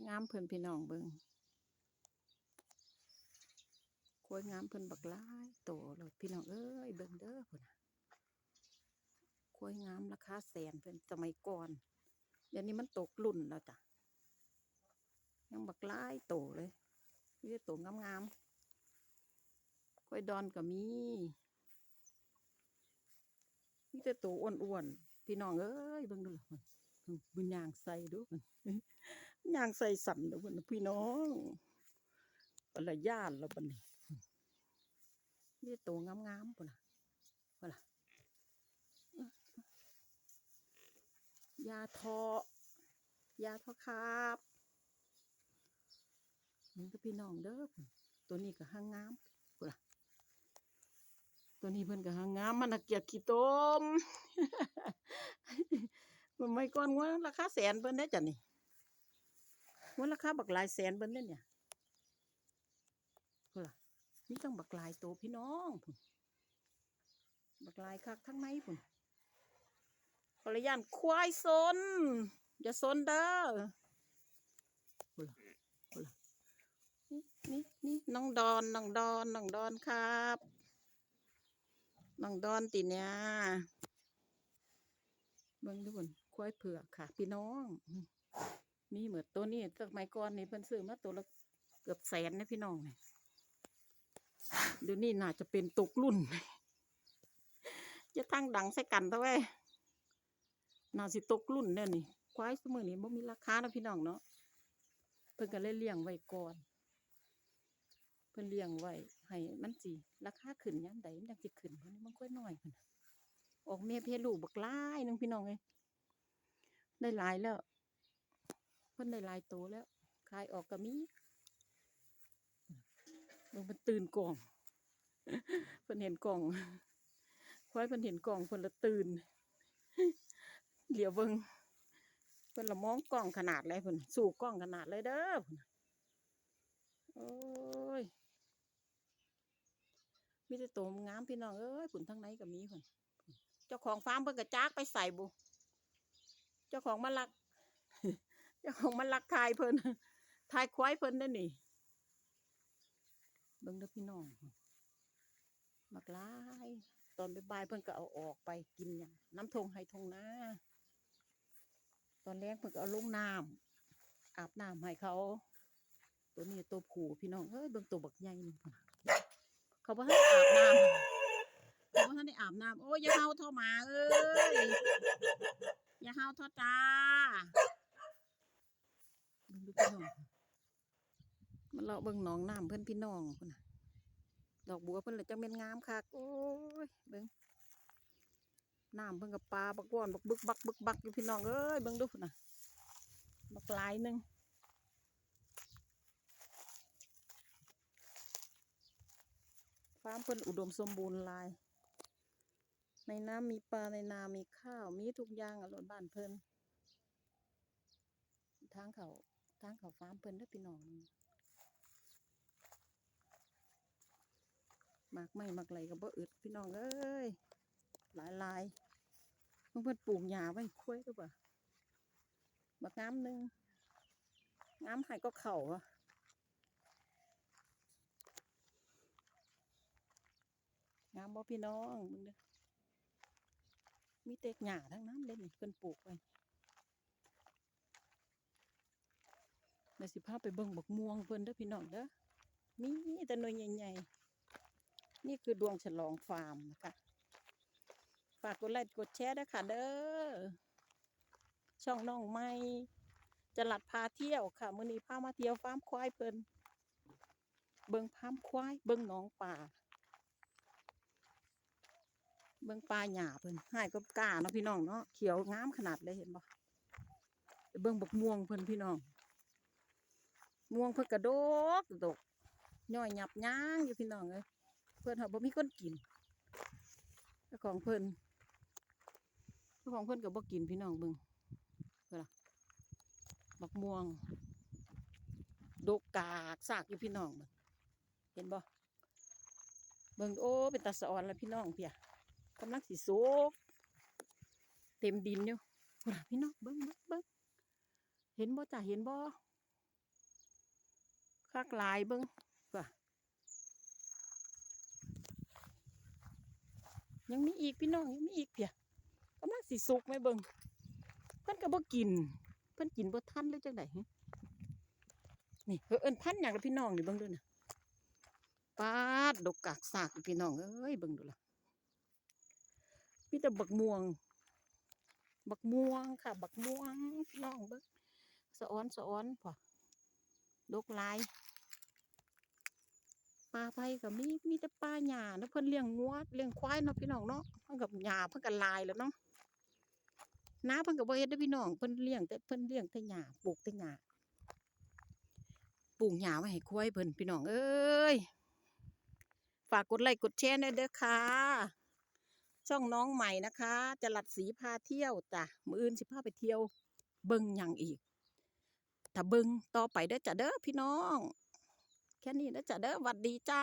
วยงามเพิ่อนพี่น้องเบิงกล้วยงามเพิ่อนบักหลายโตเลยพี่น้องเอ้ยเบิ่งเด้อพุ่นกล้วยงามราคาแสนเพิ่อนสมัยก่อนเดี๋ยวนี้มันตกรุ่นแล้วจ้ะยังบักหลายโตเลยมีแต่โตงามๆกล้วยดอนก็มีมีแต่โตอ้วนๆพี่น้องเอ้ยเบิ่งดูล่ะมันมันย่างใส่ดูมัน ย่างใส่สันเด้อพี่น้องปละย่านแล้วบัดนี้นี่ตัวงามๆพุ่นนะพุ่นล่ะยาทอยาทอครับนี่ก็พี่น้องเด้อตัวนี้ก็ห้างงามพุ่นล่ะตัวนี้เพิ่นก็ห้างงามมันน่ะเกียกขี้ต้มมันไม่ก่อนว่าราคาแสนเพิ่นได้จ้ะนี่ ว่าราคาบักลายแสนเบิ้นเด้เนี่ยเพื่อนี่ต้องบักลายโตพี่น้องพุ่นบักลายคักทั้งในพุ่นปริยานควายซนอย่าซนเด้อพุ่นล่ะพุ่นล่ะนี่นี่นี่น้องดอนน้องดอนน้องดอนครับน้องดอนติเนี่ยเบิ่งดูพุ่นควายเผือกค่ะ พี่น้อง มีเหมือนตัวนี้สมัยก่อนนี่เพิ่นซื้อมาตัวละเกือบแสนนะพี่น้องเนี่ยดี๋ยวนี้น่าจะเป็นตกรุ่นจะตั้งดังใส่กันเท่าไหร่น่าสิตกรุ่นเนี่ยนี่ควายสมือนี้บ่มีราคานะพี่น้องเนาะเพิ่นก็เลยเลี้ยงไว้ก่อน เพิ่นเลี้ยงไว้ให้มันสิราคาขึ้นยามใดมันจังสิขึ้นเพราะนี่มันค่อยน้อยเพิ่นะออกแม่เพลูกบักลายหนึงพี่น้องเอ้ยได้หลายแล้ว พิ่นได้ลายโตแล้วขายออกก็มีลงมันตื่นกล่องเพิ่นเห็นกล่องควายเพิ่นเห็นกล่องเพิ่นละตื่นเหลียวเบิ่งเพิ่นละมองกล้องขนาดเลยเพิ่นสู่กล้องขนาดเลยเด้อพิ่นโอ้ยมีแต่โตมงามพี่น้องเอ้ยผุนทั้งในก็มีเพิ่นเจ้าของฟาร์มเพิ่นก็จากไปใส่บุ เจ้าของมาลัก เจ้าของมันรักทายเพิ่นทายควายเพิ่นได้อนี่เบิ่งเด้อพี่น้องมักลายตอนบ่ายเพิ่นก็เอาออกไปกินหยังน้ำทงให้ทงนาตอนแรกเพิ่นก็เอาลงน้ำอาบน้ำให้เขา ตัวนี้ตัวผู้พี่น้องเอ้ยเบิ่งตัวบักใหญ่นี่เขาบ่ทันได้อาบน้ำเขาบ่ทันได้อาบน้ำโอ้ยอย่าเฮาเท่าหมาเอ้ยอย่าเฮาเท่าจ้า พี่น้องมันเลาะเบิ่งหนองน้ำเพื่อนพี่น้องพุ่นน่ะดอกบัวเพิ่นเลยจังแม่นงามคักโอ้ยเบิ่งน้ำเพิ่นกับปลาบักว่อนบักบึกบักบึกบักอยู่พี่น้องเอ้ยเบิ่งดูนะบักลายหนึ่งฟาร์มเพิ่นอุดมสมบูรณ์ลาย ในน้ำมีปลาในนามีข้าวมีทุกอย่างอะรถบ้านเพิ่นทางเขา ทางเขาฟาร์มเพิ่นเด้อพี่น้องมากไม่มากไหลก็บ่อึดพี่น้องเอ้ยหลายลายเพิ่นเพิ่นปลูกหญ้าไว้คุ้ยด้วยป่ะบักงามหนึงงามให้ก็เข่าอะงามบ่พี่น้องมึงเด้อมีแต่หญ้าทั้งนั้นเลยนี่เพิ่นปลูกไว้ ในสิพาไปเบิ่งบักม่วงเพิ่นเด้อพี่น้องเด้อมีแต่หน่วยใหญ่ๆ นี่คือดวงฉลองฟาร์มนะคะฝากกดไลค์กดแชร์ด้วยค่ะเด้อช่องน้องไม่จะหลัดพาเที่ยวค่ะมื้อนี้พามาเที่ยวฟาร์มควายเพิ่นเบิ่งฟาร์มควายเบิ่งหนองป่าเบิ่งปลาหญ้าเพิ่นให้ก็กล้าเนาะพี่น้องเนาะเขียวงามขนาดเลยเห็นบ่เบิ่งบักม่วงเพิ่นพี่น้อง ม่วงเพิ่นกระโดกดกย่อยหยับย่างอยู่พี่น้องเอ้ยเพิ่นเฮาบ่มีคนกินเจ้าของเพิ่นเจ้าของเพิ่นก็บ่กินพี่น้องเบิ่งเพิ่นล่ะบักม่วงดกกากซากอยู่พี่น้องเบิ่งเห็นบ่เบิ่งโอ้เป็นตาสะออนแล้วพี่น้องเพียกำลังสิสุกเต็มดินอยู่พี่น้องเบิ่งเบิ่งเบิ่งเห็นบ่จ้ะเห็นบ่ คักหลายเบิ่งว่ะยังมีอีกพี่น้องยังมีอีกเพียกำลังสิสุกไหมเบิ่งเพิ่นก็บ่กิน เพิ่นกินบ่ทันเลยจังไดนี่เออเอิ้นพันธุ์หยังละพี่น้องนี่เบิ่งดูน่ะปาดดอกกากสากพี่น้องเอ้ยเบิ่งดูล่ะมีแต่บักม่วง บักม่วงค่ะ บักม่วงพี่น้องเบิ่งสะอ้อนสะอ้อนพอ ดกลายปลาไผก็มีมีแต่ปลาหญ้าเนาะเพิ่นเลี้ยงงัวเลี้ยงควายเนาะพี่น้องเนาะเพิ่นกับหญ้าเพิ่นก็ลายแล้วเนาะน้าเพิ่นก็บ่เฮ็ดเด้อพี่น้องเพิ่นเลี้ยงแต่เพิ่นเลี้ยงแต่หญ้าปลูกแต่หญ้าปลูกหญ้าไว้ให้ควายเพิ่นพี่น้องเอ้ยฝากกดไลค์กดแชร์หน่อยเด้อค่ะ ช่องน้องใหม่นะคะจรัดสีพาเที่ยวจ้ะมืออื่นสิพาไปเที่ยว เบิ่งหยังอีก ถ้าเบิ่งต่อไปเด้อจ้ะเด้อพี่น้อง แค่นี้เด้อจ้ะเด้อหวัดดีจ้า